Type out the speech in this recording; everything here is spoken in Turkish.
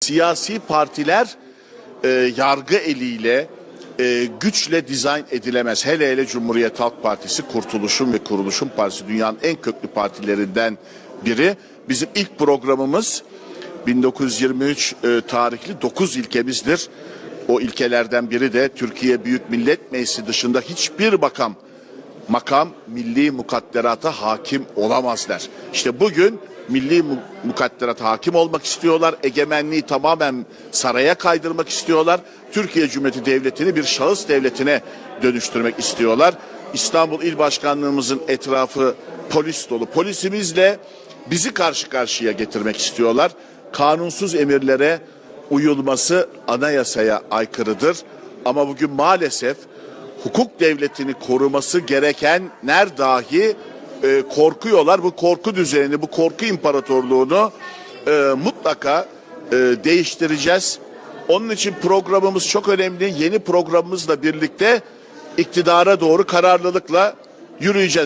siyasi partiler e, yargı eliyle e, güçle dizayn edilemez. Hele hele Cumhuriyet Halk Partisi Kurtuluşun ve Kuruluşun Partisi dünyanın en köklü partilerinden biri. Bizim ilk programımız 1923 e, tarihli 9 ilkemizdir. O ilkelerden biri de Türkiye Büyük Millet Meclisi dışında hiçbir makam makam milli mukadderata hakim olamazlar. İşte bugün milli mu- mukadderata hakim olmak istiyorlar. Egemenliği tamamen saraya kaydırmak istiyorlar. Türkiye Cumhuriyeti Devleti'ni bir şahıs devletine dönüştürmek istiyorlar. İstanbul İl Başkanlığımızın etrafı polis dolu. Polisimizle bizi karşı karşıya getirmek istiyorlar. Kanunsuz emirlere uyulması anayasaya aykırıdır. Ama bugün maalesef hukuk devletini koruması gerekenler dahi e, korkuyorlar. Bu korku düzenini, bu korku imparatorluğunu e, mutlaka e, değiştireceğiz. Onun için programımız çok önemli. Yeni programımızla birlikte iktidara doğru kararlılıkla yürüyeceğiz.